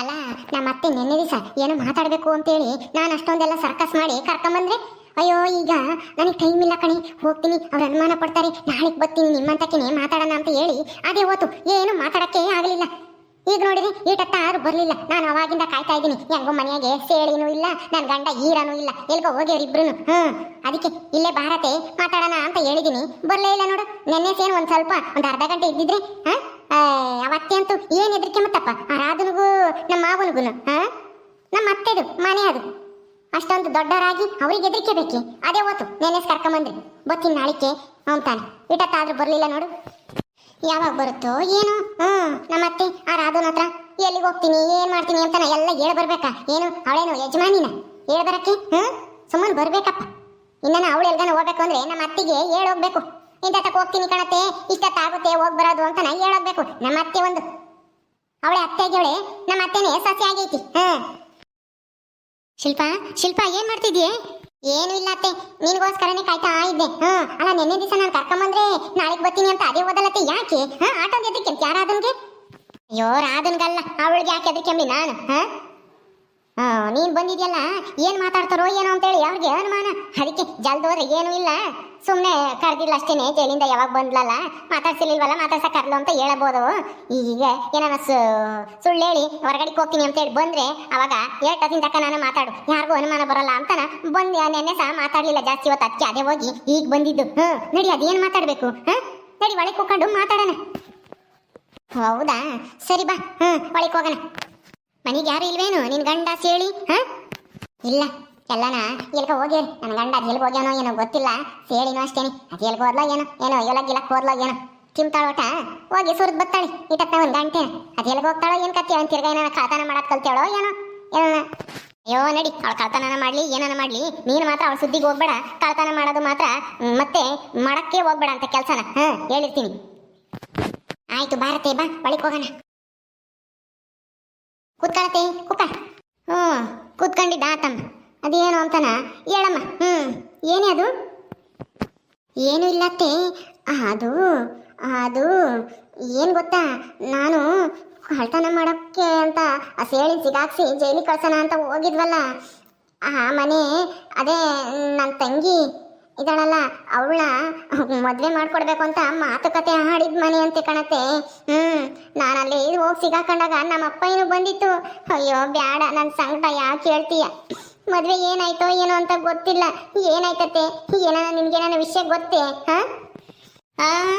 ಅಲ್ಲ, ನಮ್ಮ ಅತ್ತೆ ನೆನ್ನೆ ದಿವಸ ಏನು ಮಾತಾಡಬೇಕು ಅಂತೇಳಿ ನಾನು ಅಷ್ಟೊಂದೆಲ್ಲ ಸರ್ಕಸ್ ಮಾಡಿ ಕರ್ಕೊಂಬಂದ್ರೆ, ಅಯ್ಯೋ ಈಗ ನನಗೆ ಟೈಮ್ ಇಲ್ಲ ಕಣಿ, ಹೋಗ್ತೀನಿ, ಅವ್ರು ಅನುಮಾನ ಪಡ್ತಾರೆ, ನಾಳೆಗೆ ಬರ್ತೀನಿ ನಿಮ್ಮಂತಕಿನೇ ಮಾತಾಡೋಣ ಅಂತ ಹೇಳಿ ಅದೇ ಹೋತು, ಏನು ಮಾತಾಡೋಕ್ಕೆ ಆಗಲಿಲ್ಲ. ಈಗ ನೋಡಿದ್ರೆ ಈಟತ್ತ ಯಾರು ಬರಲಿಲ್ಲ. ನಾನು ಅವಾಗಿಂದ ಕಾಯ್ತಾ ಇದ್ದೀನಿ, ಹೆಂಗೋ ಮನೆಯಾಗೆ ಸೇಳಿನೂ ಇಲ್ಲ ನನ್ನ ಗಂಡ ಈರನೂ ಇಲ್ಲ, ಎಲ್ಗೋ ಹೋಗ್ಯವ್ರು ಇಬ್ರು ಹ್ಞೂ, ಅದಕ್ಕೆ ಇಲ್ಲೇ ಭಾರತೆ ಮಾತಾಡೋಣ ಅಂತ ಹೇಳಿದ್ದೀನಿ. ಬರಲೇ ಇಲ್ಲ ನೋಡು, ನೆನ್ನೆ ಸೇನು ಒಂದು ಸ್ವಲ್ಪ, ಒಂದು ಅರ್ಧ ಗಂಟೆ ಇದ್ದಿದ್ರೆ, ಹಾ? ಅವತ್ತೆ ಅಂತೂ ಏನು ಹೆದರಿಕೆ ಮತ್ತಪ್ಪ? ರಾಧನಿಗೂ, ನಮ್ಮ ಮಾವನಿಗೂ ಹ ನಮ್ಮ ಅತ್ತೆದು ಮನೆ ಅದು ಅಷ್ಟೊಂದು ದೊಡ್ಡವರಾಗಿ ಅವ್ರಿಗೆ ಹೆದರಿಕೆ ಬೇಕೆ? ಅದೇ ಓತು ನೆನೆ ಕರ್ಕೊಂಬಂದ್ರಿ? ಬತ್ತಿನ ನಾಳಿಕೆ ಅವ್ನು ತಾನೆ. ಇಟತ್ತಾದ್ರೂ ಬರಲಿಲ್ಲ ನೋಡು. ಯಾವಾಗ ಬರುತ್ತೋ ಏನು. ಹ್ಮ್ ನಮ್ಮತ್ತೆ ಆ ರಾಧುನ ಹತ್ರ ಎಲ್ಲಿಗೆ ಹೋಗ್ತೀನಿ, ಏನ್ ಮಾಡ್ತೀನಿ ಅಂತ ನಾ ಎಲ್ಲ ಹೇಳಿ ಬರ್ಬೇಕಾ? ಏನು, ಅವಳೇನು ಯಜಮಾನಿನ? ಹೇಳ್ಬರಕ್ಕೆ ಹ್ಮ್ ಸುಮ್ಮನೆ ಬರ್ಬೇಕಪ್ಪ. ಇನ್ನ ಅವಳು ಎಲ್ಗಾನ ಹೋಗ್ಬೇಕು ಅಂದ್ರೆ ನಮ್ಮ ಅತ್ತಿಗೆ ಹೇಳ್ ಹೋಗ್ಬೇಕು. ಇಂತಕ್ಕೆ ಹೋಗ್ತೀನಿ ಕಣತ್ತೆ, ಇಷ್ಟತ್ತಾಗುತ್ತೆ, ಹೋಗಿ ಬರೋದು ಅಂತ ನಾ ಹೇಳೋಗ್ಬೇಕು ನಮ್ಮ ಅತ್ತೆ ಒಂದು. ಅವಳೆ ಅತ್ತೆಗೆ ನಮ್ಮ ಅತ್ತೆನೇ ಸಸಿ ಆಗೈತಿ. ಹಾ. ಶಿಲ್ಪ ಶಿಲ್ಪ, ಏನ್ ಮಾಡ್ತಿದ್ಯೆ? ಏನು ಇಲ್ಲ ಅತ್ತೆ, ನಿನಗೋಸ್ಕರನೇ ಕಾಯ್ತಾ ಇದ್ದೆ. ಹಾ, ಅಲ್ಲ ನೆನ್ನೆ ದಿವಸ ನಾನು ಕರ್ಕೊಂಬಂದ್ರೆ ನಾಳೆಗೆ ಬರ್ತೀನಿ ಅಂತ ಅದೇ ಓದಲತ್ತೆ ಯಾಕೆ? ಹಾ ಆಟೋದ ಎದಕ್ಕೆ ಯಾರಾದನ್ಗೆ? ಅಯ್ಯೋ ರಾದನ್ಗಲ್ಲ ಅವಳಿಗೆ ಯಾಕೆ ಎದಕ್ಕೆ ನಾನು? ಹಾ? ನೀನ್ ಬಂದಿದ್ಯಲ್ಲ, ಏನ್ ಮಾತಾಡ್ತಾರೋ ಏನೋ ಅಂತೇಳಿ ಅವ್ರಿಗೆ ಅನುಮಾನ. ಅದಕ್ಕೆ ಜಲ್ದ್ ಹೋದ್ರೆ ಏನೂ ಇಲ್ಲ. ಸುಮ್ಮನೆ ಕರೆದಿಲ್ಲ ಅಷ್ಟೇನೆ ಜೈಲಿಂದ ಯಾವಾಗ ಬಂದ್ಲಲ್ಲ? ಮಾತಾಡ್ಸಿರ್ಲಿಲ್ವಲ್ಲ, ಮಾತಾಡ್ಸಕ್ ಕರ್ಲು ಅಂತ ಹೇಳಬಹುದು ಈಗ ಏನಾನ ಸುಳ್ಳು ಹೇಳಿ ಹೊರಗಡೆ ಹೋಗ್ತೀನಿ ಅಂತ ಹೇಳಿ ಬಂದ್ರೆ, ಅವಾಗ ಏಟದಿಂದ ತಕ್ಕ ನಾನು ಮಾತಾಡು. ಯಾರಿಗೂ ಅನುಮಾನ ಬರಲ್ಲ ಅಂತಾನ ಬಂದು ನೆನ್ನೆ ಸಹ ಮಾತಾಡ್ಲಿಲ್ಲ ಜಾಸ್ತಿ ಇವತ್ತು ಅದಕ್ಕೆ ಅದೇ ಹೋಗಿ ಈಗ ಬಂದಿದ್ದು. ಹ್ಮ್ ನಡಿ ಅದೇನ್ ಮಾತಾಡ್ಬೇಕು? ಹಾ, ನಡಿ ಒಳಗೆ ಕೂಕೊಂಡು ಮಾತಾಡೋಣ. ಹೌದಾ? ಸರಿ ಬಾ. ಹ್ಮ್ ಒಳಗೆ ಹೋಗೋಣ. ಮನೆಗೆ ಯಾರು ಇಲ್ವೇನು? ನಿನ್ ಗಂಡ ಸೇಳಿ, ಹಾ? ಇಲ್ಲ, ಎಲ್ಲನ ಎಲ್ಕ ಹೋಗಿ ನನ್ನ ಗಂಡ ಅದು ಎಲ್ಗ ಹೋಗ್ಯಾನೋ ಏನೋ ಗೊತ್ತಿಲ್ಲ. ಸೇಳಿನೋ ಅಷ್ಟೇನಿ. ಅದು ಎಲ್ಗ ಹೋದ್ಲ ಏನೋ? ಏನೋ ಎಲ್ಲ ಗಿಲಾಕ್ ಹೋದ್ಲ ಏನೋ? ಚಿಮ್ತಾಳ ಹೋಗಿ ಸುರಿದ್ ಬತ್ತಾಳಿ. ಇಟತ್ತ ಒಂದು ಗಂಟೆ. ಅದು ಎಲ್ಗ ಹೋಗ್ತಾಳೋ ಏನ್ ಕತ್ತಿ ಅವ್ನ್ ತಿರ್ಗ ಏನಾನ ಕಾತಾನ ಮಾಡಕ್ ಕಲ್ತೇಳೋ ಏನೋ? ಏನೋ ಅಯ್ಯೋ, ನಡಿ. ಅವಳು ಕಳ್ತನ ಮಾಡ್ಲಿ, ಏನಾನ ಮಾಡ್ಲಿ. ನೀನು ಮಾತ್ರ ಅವಳ ಸುದ್ದಿಗೆ ಹೋಗ್ಬೇಡ. ಕಳ್ತನ ಮಾಡೋದು ಮಾತ್ರ ಮತ್ತೆ ಮಡಕ್ಕೆ ಹೋಗ್ಬೇಡ ಅಂತ ಕೆಲ್ಸನ. ಹಾ, ಹೇಳಿರ್ತೀನಿ. ಆಯ್ತು, ಭಾರತೆ, ಬಾ. ಬಳಿಕ ಹೋಗೋಣ. ಕೂತ್ಕೊಳತೆ ಕುಕ್ಕ ಹ್ಞೂ ಕೂತ್ಕೊಂಡಿದ್ದ ಆತಮ್ಮ ಅದೇನು ಅಂತನ. ಹೇಳಮ್ಮ. ಹ್ಞೂ ಏನೇ ಅದು? ಏನು ಇಲ್ಲತ್ತೆ ಅದು ಅದು, ಏನು ಗೊತ್ತಾ? ನಾನು ಕಳ್ತನ ಮಾಡೋಕ್ಕೆ ಅಂತ ಆ ಸೇಳಿ ಸಿಗಾಕ್ಸಿ ಜೈಲಿಗೆ ಕಳ್ಸೋಣ ಅಂತ ಹೋಗಿದ್ವಲ್ಲ. ಆ ಮನೆ, ಅದೇ ನನ್ನ ತಂಗಿ. ಇದಾಳಲ್ಲ ಅವಳನ್ನ ಮದ್ವೆ ಮಾಡ್ಕೊಡ್ಬೇಕು ಅಂತ ಮಾತುಕತೆ ಆಡಿದ ಮನೆ ಅಂತೆ ಕಣತೆ. ಹ್ಮ್ ನಾನು ಅಲ್ಲಿ ಹೋಗಿ ಸಿಗಾಕೊಂಡಾಗ ನಮ್ಮ ಅಪ್ಪ ಏನು ಬಂದಿತ್ತು. ಅಯ್ಯೋ, ಬ್ಯಾಡ ನನ್ನ ಸಂಕಟ ಯಾಕೆ ಹೇಳ್ತೀಯ ಮದುವೆ ಏನಾಯ್ತೋ ಏನೋ ಅಂತ ಗೊತ್ತಿಲ್ಲ. ಏನಾಯ್ತತೆ? ಏನಾನ, ನಿನ್ಗೇನಾನ ವಿಷಯ ಗೊತ್ತೇ? ಹಾ? ಆ,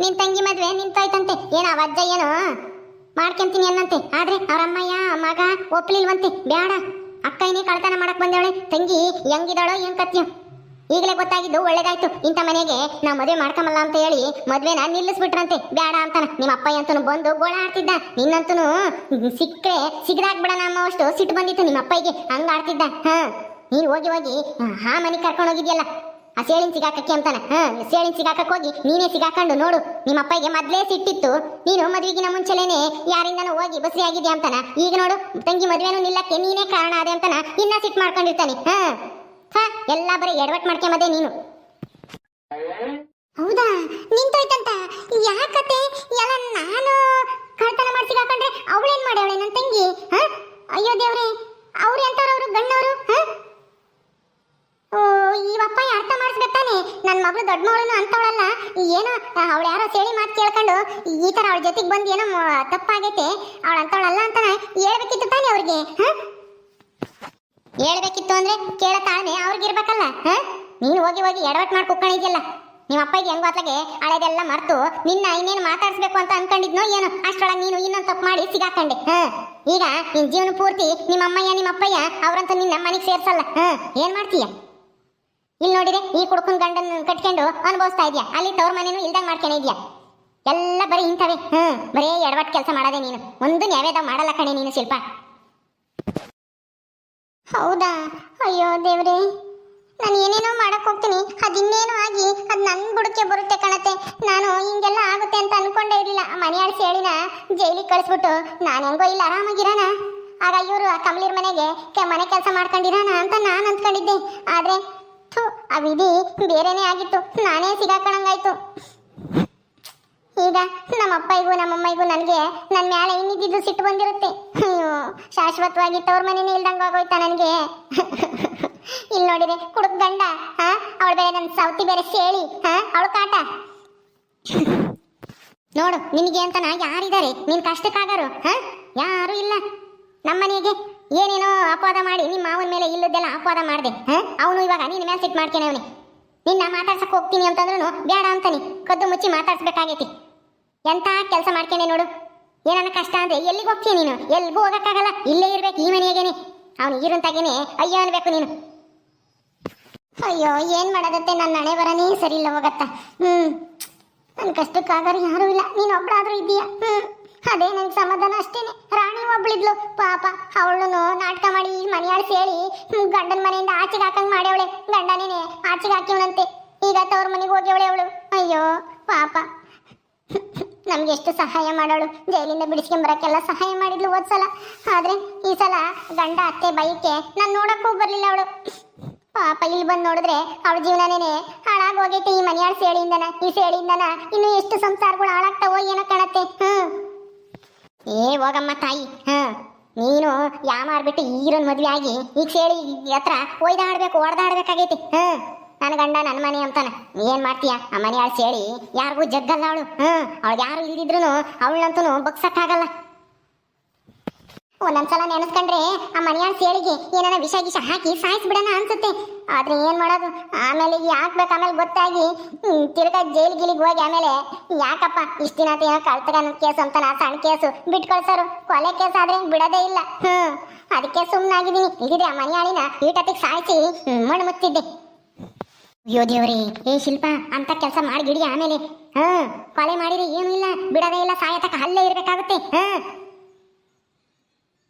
ನಿನ್ ತಂಗಿ ಮದ್ವೆ ನಿಂತೋಯ್ತಂತೆ. ಏನ ಅವಜ್ಜ ಏನು ಮಾಡ್ಕೊಂತೀನಿ ಅನ್ನಂತೆ. ಆದ್ರೆ ಅವ್ರ ಅಮ್ಮಯ್ಯ ಮಗ ಒಪ್ಲಿಲ್ವಂತೆ. ಬ್ಯಾಡ ಅಕ್ಕ ಏನೇ ಕಳ್ತನ ಮಾಡಕ್ ಬಂದವಳೆ. ತಂಗಿ ಹೆಂಗಿದಾಳೋ, ಏನ್ ಕತ್ಯ? ಈಗಲೇ ಗೊತ್ತಾಗಿದ್ದು ಒಳ್ಳೇದಾಯ್ತು. ಇಂಥ ಮನೆಗೆ ನಾವು ಮದುವೆ ಮಾಡ್ಕೊಂಬಲ್ಲ ಅಂತ ಹೇಳಿ ಮದುವೆನ ನಿಲ್ಲಿಸ್ಬಿಟ್ರಂತೆ. ಬೇಡ ಅಂತಾನ. ನಿಮ್ಮ ಅಪ್ಪ ಅಂತನು ಬಂದು ಗೋಳ ಆಡ್ತಿದ್ದ ನಿನ್ನಂತನು ಸಿಕ್ಕರೆ ಸಿಗದಾಗ್ಬಿಡಣ ಅನ್ನೋ ಅಷ್ಟು. ಸಿಟ್ಟು ಬಂದಿತ್ತು ನಿಮ್ಮ ಅಪ್ಪಗೆ ಹಂಗ ಆಡ್ತಿದ್ದ ಹಾ, ನೀನು ಹೋಗಿ ಹೋಗಿ ಹಾ ಮನೆ ಕರ್ಕೊಂಡು ಹೋಗಿದ್ಯಲ್ಲ. ಆ ಸೇಳಿನ ಸಿಗಾಕಕ್ಕೆ ಅಂತಾನ. ಹಾ, ಸೇಳಿನ ಸಿಗಾಕಕ್ಕೆ ಹೋಗಿ ನೀನೇ ಸಿಗಾಕೊಂಡು ನೋಡು. ನಿಮ್ಮ ಅಪ್ಪಗೆ ಮೊದಲೇ ಸಿಟ್ಟಿತ್ತು. ನೀನು ಮದುವೆಗಿನ ಮುಂಚೆಲೇನೆ ಯಾರಿಂದನೂ ಹೋಗಿ ಬಸ್ರಿ ಆಗಿದ್ಯಾ ಅಂತಾನ. ಈಗ ನೋಡು, ತಂಗಿ ಮದುವೆನೂ ನಿಲ್ಲಕ್ಕೆ ನೀನೇ ಕಾರಣ ಅದೇ ಅಂತಾನ. ಇನ್ನ ಸಿಟ್ಟು ಮಾಡ್ಕೊಂಡಿರ್ತಾನೆ. ಹಾ. ಹಾ, ಎಲ್ಲ ಬರೀ ಎಡವಟ್ ಮಾಡ್ಕೊಂಬದೆ ನೀನು. ಹೌದಾ? ನಿಂತೋಯ್ತಂತ? ಯಾಕತೆ ಎಲ್ಲ ನಾನು ಕಳ್ತನ ಮಾಡಿ ಹಾಕೊಂಡ್ರೆ ಅವಳೇನ್ ಮಾಡ್ಯಾವಳೆ ನನ್ನ ತಂಗಿ? ಹಾ? ಅಯ್ಯೋ ದೇವ್ರೆ, ಅವ್ರು ಅವರು ಗಣ್ಣವರು ಹಾ? ಓ ಇವಪ್ಪ ಅರ್ಥ ಮಾಡಿಸ್ಬೇಕಾನೆ ನನ್ನ ಮಗಳು ದೊಡ್ಡ ಮಗಳನ್ನ ಅಂತವಳಲ್ಲ. ಏನೋ, ಅವಳು ಯಾರೋ ಸೇಳಿ ಮಾತು ಕೇಳ್ಕೊಂಡು ಈ ತರ ಅವಳ ಜೊತೆಗೆ ಬಂದು ಏನೋ ತಪ್ಪಾಗೈತೆ. ಅವಳು ಅಂತವಳಲ್ಲ ಅಂತ ಹೇಳ್ಬೇಕಿತ್ತು ತಾನೆ ಅವ್ರಿಗೆ? ಹಾ? ಹೇಳ್ಬೇಕಿತ್ತು ಅಂದ್ರೆ ಕೇಳ ತಾಳ್ಮೆ ಅವ್ರಿಗಿರ್ಬೇಕಲ್ಲ ಹ? ನೀನು ಹೋಗಿ ಹೋಗಿ ಎಡವಟ್ ಮಾಡಿ ಕುಕ್ಕೊಂಡಿದ್ಯಲ್ಲ ನಿಮ್ಮ ಅಪ್ಪಗೆ ಹೆಂಗ್ ಗೊತ್ತಾಗೆ ಹಳೆದೆಲ್ಲ ಮರ್ತು, ನಿನ್ನ ಇನ್ನೇನು ಮಾತಾಡ್ಸ್ಬೇಕು ಅಂತ ಅನ್ಕೊಂಡಿದ್ನೋ ಏನೋ? ಅಷ್ಟೊಳಗೆ ನೀನು ಇನ್ನೊಂದು ತಪ್ಪು ಮಾಡಿ ಸಿಗಾಕಂಡೆ, ಹ? ಈಗ ನಿನ್ ಜೀವನ ಪೂರ್ತಿ ನಿಮ್ಮ ಅಮ್ಮಯ್ಯ ನಿಮ್ಮ ಅಪ್ಪಯ್ಯ ಅವರಂತ ನಿನ್ನ ಮನೆಗೆ ಸೇರ್ಸಲ್ಲ, ಹ? ಏನ್ ಮಾಡ್ತೀಯ? ಇಲ್ಲಿ ನೋಡಿದ್ರೆ ಈ ಕುಡ್ಕೊಂಡ್ ಗಂಡನ ಕಟ್ಕೊಂಡು ಅನುಭವಿಸ್ತಾ ಇದೆಯಾ? ಅಲ್ಲಿ ತವ್ರ ಮನೇನು ಇಲ್ದಂಗ್ ಮಾಡ್ಕೊಂಡಿದ್ಯಾ ಎಲ್ಲ ಬರೀ ಇಂಥವೇ ಹ್ಮ್ ಬರೀ ಎಡವಟ್ ಕೆಲಸ ಮಾಡದೆ ನೀನು. ಒಂದು ನ್ಯಾವೇದ ಮಾಡಲ್ಲ ಕಣೆ ನೀನು ಶಿಲ್ಪ. ಹೌದಾ? ಅಯ್ಯೋ ದೇವ್ರೆ ನಾನು ಏನೇನೋ ಮಾಡಕ್ ಹೋಗ್ತೀನಿ. ಅದಿನ್ನೇನೋ ಆಗಿ ಅದು ನನ್ನ ಬುಡಕ್ಕೆ ಬರುತ್ತೆ ಕಣತೆ. ನಾನು ಹಿಂಗೆಲ್ಲ ಆಗುತ್ತೆ ಅಂತ ಅನ್ಕೊಂಡೇ ಇರಲಿಲ್ಲ. ಮನೆ ಆಡಿಸಿ ಹೇಳಿನ ಜೈಲಿಗೆ ಕಳಿಸ್ಬಿಟ್ಟು ನಾನು ಹೆಂಗೋ ಇಲ್ಲ ಆರಾಮಾಗಿರೋಣ ಆಗ ಇವರು ಆ ಕಮಲಿರ್ ಮನೆಗೆ ಮನೆ ಕೆಲಸ ಮಾಡ್ಕೊಂಡಿರಾನ ಅಂತ ನಾನು ಅಂದ್ಕೊಂಡಿದ್ದೆ. ಆದ್ರೆ ಥು, ಆ ವಿಧಿ ಬೇರೆನೇ ಆಗಿತ್ತು. ನಾನೇ ಸಿಗಾಕಣಂಗಾಯ್ತು. ಈಗ ನಮ್ಮ ಅಪ್ಪಯ್ಯಗೂ ನಮ್ಮ ಅಮ್ಮಯ್ಯಗೂ ನನಗೆ ನನ್ನ ಮೇಲೆ ಇನ್ನಿದ್ದು ಸಿಟ್ಟು ಬಂದಿರುತ್ತೆ. ಶಾಶ್ವತವಾಗಿ ತವ್ರ ಮನೇನೆ ಇಲ್ದಂಗೆ ಆಗೋಯ್ತಾ ನನಗೆ? ಇಲ್ಲಿ ನೋಡಿದೆ ಕುಡುಕ್ ಗಂಡ, ಹಾ? ಅವಳ ಬೇರೆ ನನ್ನ ಸೌತಿ ಬೇರೆ ಸೇಳಿ, ಹಾ? ಅವಳ ಕಾಟ. ನೋಡು, ನಿನಗೆ ಅಂತನ ಯಾರಿದ್ದಾರೆ? ನಿನ್ ಕಷ್ಟಕ್ಕಾಗಾರು, ಹಾ? ಯಾರು ಇಲ್ಲ. ನಮ್ಮನೆಗೆ ಏನೇನೋ ಅಪವಾದ ಮಾಡಿ ನಿಮ್ಮ ಮಾವನ ಮೇಲೆ ಇಲ್ಲದೆಲ್ಲ ಅಪವಾದ ಮಾಡಿದೆ, ಹಾ? ಅವನು ಇವಾಗ ನಿನ್ನ ಮೇಲೆ ಸಿಟ್ಟು ಮಾಡ್ತೇನೆ ಅವನೇ. ನಿನ್ನ ಮಾತಾಡ್ಸಕ್ಕೆ ಹೋಗ್ತೀನಿ ಅಂತಂದ್ರೂ ಬೇಡ ಅಂತಾನೆ. ಕದ್ದು ಮುಚ್ಚಿ ಮಾತಾಡ್ಸ್ಬೇಕಾಗೈತಿ. ಎಂತ ಕೆಲಸ ಮಾಡ್ಕೊಂಡೆ ನೋಡು. ಏನನ್ನ ಕಷ್ಟ ಅಂದ್ರೆ ಎಲ್ಲಿಗೆ ಹೋಗ್ತೀಯ ನೀನು? ಎಲ್ಲಿಗೂ ಹೋಗಕ್ಕಾಗಲ್ಲ. ಇಲ್ಲೇ ಇರ್ಬೇಕು, ಈ ಮನೆಯಾಗೇನೆ. ಅವನು ಇರುಂತಾಗೇನೆ ಅಯ್ಯೋ ಅನ್ಬೇಕು ನೀನು. ಅಯ್ಯೋ, ಏನ್ ಮಾಡೋದತ್ತೆ? ನನ್ನ ಹಣೆ ಬರನೇ ಸರಿ ಇಲ್ಲ ಹೋಗತ್ತ. ಹ್ಮ್. ನನ್ ಕಷ್ಟಕ್ಕಾಗೋರು ಯಾರು ಇಲ್ಲ. ನೀನು ಒಬ್ಳಾದ್ರೂ ಇದೀಯ ಹ್ಮ್. ಅದೇ ನನ್ ಸಮಾಧಾನ ಅಷ್ಟೇನೆ. ರಾಣಿ ಒಬ್ಳಿದ್ಲು. ಪಾಪ, ಅವಳನ್ನು ನಾಟಕ ಮಾಡಿ ಮನೆಯಾಳ ಸೇಳಿ ಗಂಡನ ಮನೆಯಿಂದ ಆಚೆಗೆ ಹಾಕಂಗ್ ಮಾಡ್ಯವಳೆ. ಗಂಡನೇನೆ ಆಚೆಗೆ ಹಾಕಿವನಂತೆ. ಈಗ ತವ್ರ ಮನೆಗೆ ಹೋಗ್ಯವಳೆ ಅವಳು. ಅಯ್ಯೋ, ಪಾಪ. ನಮ್ಗೆ ಎಷ್ಟು ಸಹಾಯ ಮಾಡೋಳು? ಜೈಲಿಂದ ಬಿಡಿಸ್ಕೊಂಡ್ ಬರಕ್ಕೆಲ್ಲ ಸಹಾಯ ಮಾಡಿದ್ಲು ಹೋದ್ಸಲ. ಆದ್ರೆ ಈ ಸಲ ಗಂಡ ಅತ್ತೆ ಬೈಕೆ ನಾನು ನೋಡಕ್ಕೂ ಬರಲಿಲ್ಲ ಅವಳು. ಪಾಪ ಇಲ್ಲಿ ಬಂದು ನೋಡಿದ್ರೆ ಅವಳ ಜೀವನನೇನೆ ಹಾಳಾಗ್ ಹೋಗೈತೆ ಈ ಮನೆಯಾಳ ಸೇಳಿಯಿಂದನ. ಈ ಸೇಳಿಯಿಂದನ ಇನ್ನು ಎಷ್ಟು ಸಂಸಾರಗಳು ಹಾಳಾಗ್ತಾವೋ ಏನೋ ಕಾಣತ್ತೆ. ಹ್ಮ್. ಏ, ಹೋಗಮ್ಮ ತಾಯಿ. ಹ ನೀನು ಯಾಮಾರ್ಬಿಟ್ಟು ಈರನ್ ಮದ್ವೆ ಆಗಿ, ಈಗ ಸೇಳಿ ಹತ್ರ ಒಯ್ದಾಡ್ಬೇಕು ಹೊಡೆದಾಡ್ಬೇಕಾಗೈತಿ ಹ ನನ್ನ ಗಂಡ ನನ್ನ ಮನೆ ಅಂತಾನ. ಏನ್ ಮಾಡ್ತೀಯ? ಆ ಮನೆ ಆಳ್ ಸೇಳಿ ಯಾರಿಗೂ ಜಗ್ಗಲ್ಲ ಅವಳು. ಹ್ಮ್ ಅವಳು ಯಾರು ಇಲ್ದಿದ್ರು ಅವಳಂತೂ ಬಗ್ಸಕ್ಕಾಗಲ್ಲ. ಒಂದೊಂದ್ಸಲ ನೆನೆಸ್ಕೊಂಡ್ರೆ ಆ ಮನೆಯಾಳ ಸೇಳಿಗೆ ಏನಾರ ವಿಷ ಗಿಷ ಹಾಕಿ ಸಾಯಿಸ್ಬಿಡೋಣ ಅನ್ಸುತ್ತೆ. ಆದ್ರೆ ಏನ್ ಮಾಡೋದು? ಆಮೇಲೆ ಯಾಕ್ಬೇಕು ಆಮೇಲೆ ಗೊತ್ತಾಗಿ ತಿರ್ಗಾ ಜೈಲ್ ಗಿಲಿಗೆ ಹೋಗಿ ಆಮೇಲೆ ಯಾಕಪ್ಪ ಇಷ್ಟಿನ ಏನೋ ಕಳ್ತನ ಕೇಸ್ ಅಂತಾನ ಸಣ್ಣ ಕೇಸು ಬಿಟ್ಕೊಳ್ಸಾರು. ಕೊಲೆ ಕೇಸ್ ಆದ್ರೆ ಬಿಡೋದೇ ಇಲ್ಲ. ಹ್ಮ್, ಅದಕ್ಕೆ ಸುಮ್ಮನಾಗಿದ್ದೀನಿ ಇದ್ರೆ ಆ ಮನೆಯಾಳಿನ ಈಟತ್ತಿಗೆ ಸಾಯಿಸಿ ಮಣ್ಣು ಮುಚ್ಚಿದ್ದೆ. ಅಯ್ಯೋ ದೇವ್ರಿ, ಏ ಶಿಲ್ಪ ಅಂತ ಕೆಲಸ ಮಾಡಿ ಮಾಡಿಗಿಡಿ ಆಮೇಲೆ. ಹಾ ಕೊಲೆ ಮಾಡಿರಿ, ಏನು ಇಲ್ಲ. ಬಿಡೋದೇ ಇಲ್ಲ, ಸಾಯತಕ್ಕ ಅಲ್ಲೇ ಇರಬೇಕಾಗುತ್ತೆ. ಹಾ.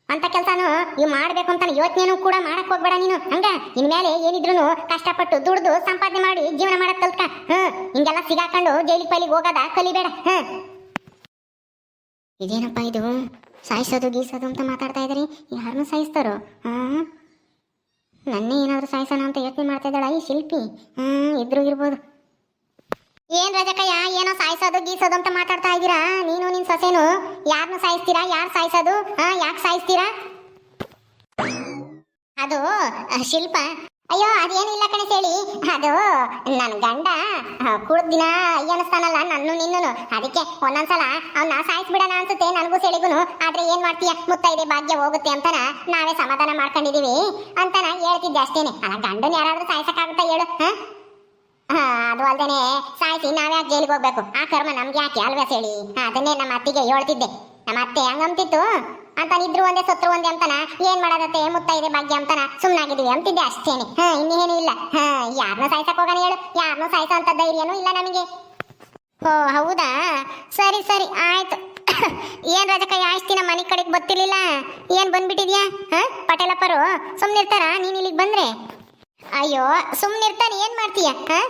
ಅಂತ ಕೆಲಸನು ಇವ್ ಮಾಡ್ಬೇಕು ಅಂತ ಯೋಚನೆನೂ ಕೂಡ ಮಾಡಕ್ ಹೋಗ್ಬೇಡ ನೀನು. ಹಂಗ? ಇನ್ಮೇಲೆ ಏನಿದ್ರು ಕಷ್ಟಪಟ್ಟು ದುಡ್ದು ಸಂಪಾದನೆ ಮಾಡಿ ಜೀವನ ಮಾಡಕ್ ಕಲ್ತ್ಕ ಹಾ, ಹಿಂಗೆಲ್ಲ ಸಿಗಾಕೊಂಡು ಜೈಲಿ ಪೈಲಿಗೆ ಹೋಗೋದ ಕಲಿಬೇಡ. ಹಾ. ಇದೇನಪ್ಪ ಇದು? ಸಾಯಿಸೋದು ಗೀಸೋದು ಅಂತ ಮಾತಾಡ್ತಾ ಇದ್ರಿ ಯಾರನ್ನು ಸಾಯಿಸ್ತಾರೋ? ಹಾ. ನನ್ನೇ ಏನಾದರೂ ಸಾಯಿಸೋಣ ಅಂತ ಯೋಚನೆ ಮಾಡ್ತಾ ಇದ್ದಾಳ ಈ ಶಿಲ್ಪಿ? ಹ್ಮ್, ಇದ್ರು ಇರ್ಬೋದು. ಏನ್ ರಜಕಯ್ಯ, ಏನೋ ಸಾಯಿಸೋದು ಗೀಸೋದು ಅಂತ ಮಾತಾಡ್ತಾ ಇದ್ದೀರಾ? ನೀನು ನಿನ್ ಸೊಸೆನು? ಯಾರನ್ನು ಸಾಯಿಸ್ತೀರಾ? ಯಾರು ಸಾಯಿಸೋದು? ಹಾ, ಯಾಕೆ ಸಾಯಿಸ್ತೀರಾ? ಅದು ಶಿಲ್ಪ. ಅಯ್ಯೋ ಅದೇನಿಲ್ಲ ಕಣೆ ಹೇಳಿ ಅದು ನನ್ನ ಗಂಡ ಕುಡ್ದ ದಿನ ಅಯ್ಯನಿಸ್ತಾನಲ್ಲ ನನ್ನ ನಿನ್ನನು. ಅದಕ್ಕೆ ಒಂದೊಂದ್ಸಲ ಅವ್ನ ಸಾಯಿಸ್ಬಿಡೋಣ ಅನ್ಸುತ್ತೆ ನನಗೂ ಸೆಳಿಗುನು ಆದ್ರೆ ಏನ್ ಮಾಡ್ತೀಯ? ಮುತ್ತೈದೆ ಭಾಗ್ಯ ಹೋಗುತ್ತೆ ಅಂತನ ನಾವೇ ಸಮಾಧಾನ ಮಾಡ್ಕೊಂಡಿದೀವಿ ಅಂತನ ಹೇಳ್ತಿದ್ದೆ ಅಷ್ಟೇನೆ. ಅಲ್ಲ, ಗಂಡನ್ ಯಾರಾದ್ರೂ ಸಾಯಿಸಕ್ಕಾಗುತ್ತಾ ಹೇಳು, ಹಾ? ಅದು ಅಲ್ದೇನೆ ಸಾಯಿಸಿ ನಾವ್ಯಾಕೆ ಜೈಲಿಗೆ ಹೋಗ್ಬೇಕು. ಆ ಕರ್ಮ ನಮ್ಗೆ ಯಾಕೆ ಅಲ್ವೇ ಹೇಳಿ ಅದನ್ನೇ ನಮ್ಮ ಅತ್ತಿಗೆ ಹೇಳ್ತಿದ್ದೆ. ನಮ್ಮ ಅತ್ತೆ ಹಂಗಂತಿತ್ತು ಅಂತ ಇದ್ರು ಒಂದೇ, ಸತ್ರು ಒಂದೇ ಅಂತಾನ? ಏನ್ ಮಾಡೋದತ್ತೆ ಮುತ್ತೈದೆ ಭಾಗ್ಯ ಅಂತಾನ? ಸುಮ್ನಾಗಿದೀವಿ ಅಂತಿದ್ದೆ ಅಷ್ಟೇನೆ. ಹಾ, ಇನ್ನೇನು ಇಲ್ಲ. ಹಾ ಯಾರನ್ನ ಸಾಯ್ಸಕ್ ಹೋಗೋಣ ಹೇಳು. ಯಾರನ್ನೂ ಸಾಯ್ಸೋ ಅಂತ ಧೈರ್ಯನೂ ಇಲ್ಲ ನಮಗೆ. ಓ, ಹೌದಾ? ಸರಿ ಸರಿ, ಆಯ್ತು. ಏನ್ ರಜಕ ಆಯ್ತು ನಮ್ಮ ಮನೆ ಕಡೆಗೆ ಗೊತ್ತಿರ್ಲಿಲ್ಲ ಏನ್ ಬಂದ್ಬಿಟ್ಟಿದ್ಯಾ? ಹಾ, ಪಟೇಲಪ್ಪರು, ಸುಮ್ನಿರ್ತಾರ? ನೀನ್ ಇಲ್ಲಿಗೆ ಬಂದ್ರೆ? ಅಯ್ಯೋ, ಸುಮ್ನಿರ್ತಾನೆ, ಏನ್ ಮಾಡ್ತೀಯ? ಹಾ?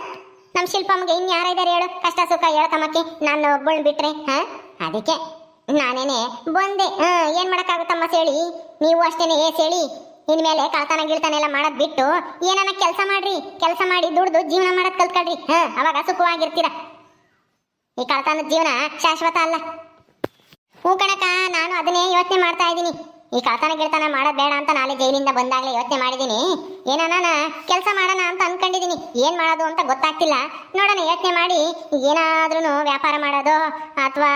ನಮ್ ಶಿಲ್ಪಮ್ಮಗೆ ಇನ್ ಯಾರ ಇದಾರೆ ಹೇಳು. ಕಷ್ಟ ಸುಖ ಹೇಳ್ಕಮ್ಮಕ್ಕೆ ನಾನು ಒಬ್ಬಳು ಬಿಟ್ರೆ, ಹಾ? ಅದಕ್ಕೆ. ನಾನೇನೆ ಬಂದೆ. ಏನ್ ಮಾಡಕ್ಕಾಗುತ್ತಮ್ಮ ಸೇಳಿ? ನೀವು ಅಷ್ಟೇನೆ, ಏ ಸೇಳಿ, ಇನ್ಮೇಲೆ ಕಳ್ತನ ಗಿಳ್ತನ ಎಲ್ಲ ಮಾಡದ್ ಬಿಟ್ಟು ಏನನ್ನ ಕೆಲಸ ಮಾಡ್ರಿ. ಕೆಲಸ ಮಾಡಿ ದುಡ್ದು ಜೀವನ ಮಾಡೋದ್ ಕಲ್ತ್ಕೊಳ್ರಿ. ಹ, ಅವಾಗ ಸುಖವಾಗಿರ್ತೀರ. ಈ ಕಳ್ತನದ ಜೀವನ ಶಾಶ್ವತ ಅಲ್ಲ. ಹೂ ಕಣಕ ನಾನು ಅದನ್ನೇ ಯೋಚನೆ ಮಾಡ್ತಾ ಇದ್ದೀನಿ. ಈ ಕಳ್ತನ ಗಿಳ್ತನ ಮಾಡೋದ್ ಬೇಡ ಅಂತ ನಾಳೆ ಜೈಲಿಂದ ಬಂದಾಗಲೇ ಯೋಚನೆ ಮಾಡಿದ್ದೀನಿ. ಏನೋ ನಾನು ಕೆಲಸ ಮಾಡೋಣ ಅಂತ ಅನ್ಕೊಂಡಿದ್ದೀನಿ. ಏನು ಮಾಡೋದು ಅಂತ ಗೊತ್ತಾಗ್ತಿಲ್ಲ. ನೋಡೋಣ, ಯೋಚನೆ ಮಾಡಿ ಏನಾದ್ರೂ ವ್ಯಾಪಾರ ಮಾಡೋದು ಅಥವಾ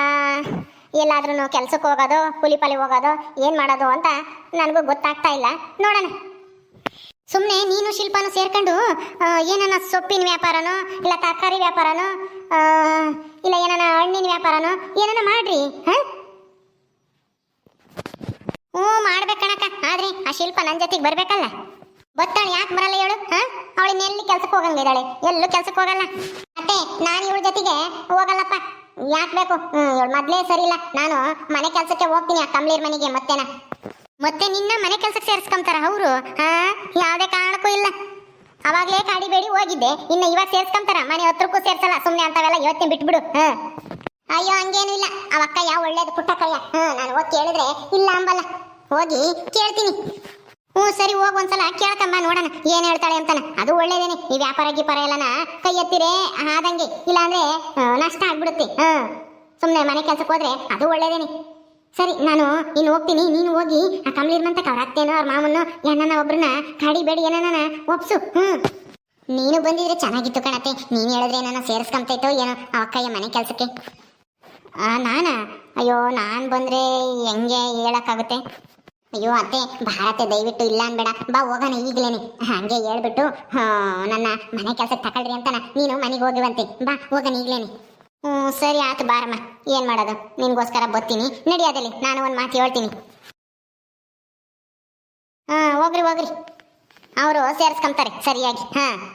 ಎಲ್ಲಾದ್ರೂ ಕೆಲ್ಸಕ್ಕೆ ಹೋಗೋದು, ಕೂಲಿ ಪಾಲಿ ಹೋಗೋದು, ಏನು ಮಾಡೋದು ಅಂತ ನನಗೂ ಗೊತ್ತಾಗ್ತಾ ಇಲ್ಲ. ನೋಡೋಣ. ಸುಮ್ಮನೆ ನೀನು ಶಿಲ್ಪನೂ ಸೇರ್ಕೊಂಡು ಏನನ್ನ ಏನನ ಸೊಪ್ಪಿನ ವ್ಯಾಪಾರನೋ, ಇಲ್ಲ ತರಕಾರಿ ವ್ಯಾಪಾರನೋ ಇಲ್ಲ ಏನನ ಹಣ್ಣಿನ ವ್ಯಾಪಾರನೋ, ಏನನ ಮಾಡ್ರಿ, ಹಾಂ? ಹ್ಞೂ ಮಾಡ್ಬೇಕಣಕ್ಕ ಆದ್ರಿ ಆ ಶಿಲ್ಪ ನನ್ನ ಜೊತೆಗೆ ಬರ್ಬೇಕಲ್ಲ. ಗೊತ್ತಾಳೆ ಯಾಕೆ ಬರಲ್ಲ ಹೇಳು, ಹಾಂ? ಅವಳು ಎಲ್ಲಿ ಕೆಲ್ಸಕ್ಕೆ ಹೋಗಂಗಿದ್ದಾಳೆ ಎಲ್ಲೂ ಕೆಲ್ಸಕ್ಕೆ ಹೋಗಲ್ಲ. ಮತ್ತೆ ನಾನು ಇವಳ ಜೊತೆಗೆ ಹೋಗಲ್ಲಪ್ಪ. ಯಾಕೆ ಬೇಕು? ಮೊದಲೇ ಇವಳು ಮೊದ್ಲೇ ಸರಿ ಇಲ್ಲ. ನಾನು ಮನೆ ಕೆಲಸಕ್ಕೆ ಹೋಗ್ತೀನಿ ಆ ಕಮ್ಲೀರ್ ಮನೆಗೆ ಮತ್ತೆನ. ಮತ್ತೆ ನಿನ್ನ ಮನೆ ಕೆಲಸಕ್ಕೆ ಸೇರಿಸ್ಕೊಂತಾರ ಅವರು? ಹಾ? ಯಾವುದೇ ಕಾರಣಕ್ಕೂ ಇಲ್ಲ. ಅವಾಗಲೇ ಕಾಡಿಬೇಡಿ ಹೋಗಿದ್ದೆ. ಇನ್ನು ಇವಾಗ ಸೇರ್ಸ್ಕೊಂತಾರ. ಮನೆ ಹತ್ರಕ್ಕೂ ಸೇರ್ಸಲ್ಲ. ಸುಮ್ಮನೆ ಅಂತವೆಲ್ಲ ಇವತ್ತೇ ಬಿಟ್ಬಿಡು. ಹಾ. ಅಯ್ಯೋ, ಹಂಗೇನು ಇಲ್ಲ. ಯಾವ ಒಳ್ಳೇದು ಪುಟ್ಟಕ್ಕಯ್ಯ ಹಾ, ನಾನು ಹೋಗಿ ಕೇಳಿದ್ರೆ ಇಲ್ಲ ಅಂಬಲ್ಲ. ಹೋಗಿ ಕೇಳ್ತೀನಿ. ಹ್ಞೂ ಸರಿ ಹೋಗ್ ಒಂದ್ಸಲ ಕೇಳಕಮ್ಮ ನೋಡೋಣ, ಏನ್ ಹೇಳ್ತಾಳೆ ಅಂತಾನ. ಅದು ಒಳ್ಳೇದೇನೆ, ಈ ವ್ಯಾಪಾರ ಗೀಪಾರ ಎಲ್ಲನ ಕೈ ಎತ್ತಿರೆ ಆದಂಗೆ, ಇಲ್ಲಾಂದ್ರೆ ನಷ್ಟ ಆಗ್ಬಿಡುತ್ತೆ. ಹಾ ಸುಮ್ಮನೆ ಮನೆ ಕೆಲ್ಸಕ್ಕೆ ಹೋದ್ರೆ ಅದು ಒಳ್ಳೇದೇನೆ. ಸರಿ, ನಾನು ಇನ್ನು ಹೋಗ್ತೀನಿ, ನೀನು ಹೋಗಿ ಆ ಕಮಲಿರ್ಮಂತ ಅವ್ರ ಅತ್ತೇನೋ, ಅವ್ರ ಮಾಮನ್ನು ಏನನ್ನ ಒಬ್ರನ್ನ ಕಾಡಿಬೇಡಿ ಏನನ್ನ ಏನಾನ ಒಪ್ಸು, ಹ್ಮ್. ನೀನು ಬಂದಿದ್ರೆ ಚೆನ್ನಾಗಿತ್ತು ಕಣತೆ ನೀನು ಹೇಳಿದ್ರೆ ನನ್ನ ಸೇರಿಸ್ಕೊಂತೈತೋ ಏನೋ ಆ ಅಕ್ಕಯ್ಯ ಮನೆ ಕೆಲಸಕ್ಕೆ. ನಾನಾ? ಅಯ್ಯೋ, ನಾನು ಬಂದ್ರೆ ಹೆಂಗೆ ಹೇಳಕ್ಕಾಗುತ್ತೆ? ಅಯ್ಯೋ ಅತ್ತೆ, ಭಾರತ ದಯವಿಟ್ಟು ಇಲ್ಲ ಅನ್ಬೇಡ. ಬಾ ಹೋಗೋಣ ಈಗಲೇನೆ. ಹಂಗೆ ಹೇಳ್ಬಿಟ್ಟು ನನ್ನ ಮನೆ ಕೆಲಸಕ್ಕೆ ತಕೊಳ್ರಿ ಅಂತಾನ. ನೀನು ಮನೆಗೆ ಹೋಗುವಂತೆ. ಬಾ, ಹೋಗೋಣ ಈಗಲೇನೆ. ಹ್ಞೂ ಸರಿ ಆಯ್ತು ಬಾರಮ್ಮ. ಏನು ಮಾಡೋದು? ನಿನಗೋಸ್ಕರ ಬರ್ತೀನಿ. ನಡಿಯೋದಲ್ಲಿ ನಾನು ಒಂದು ಮಾತು ಹೇಳ್ತೀನಿ. ಹಾಂ, ಹೋಗ್ರಿ ಹೋಗ್ರಿ. ಅವರು ಸೇರಿಸ್ಕೊಂತಾರೆ, ಸರಿಯಾಗಿ. ಹಾಂ.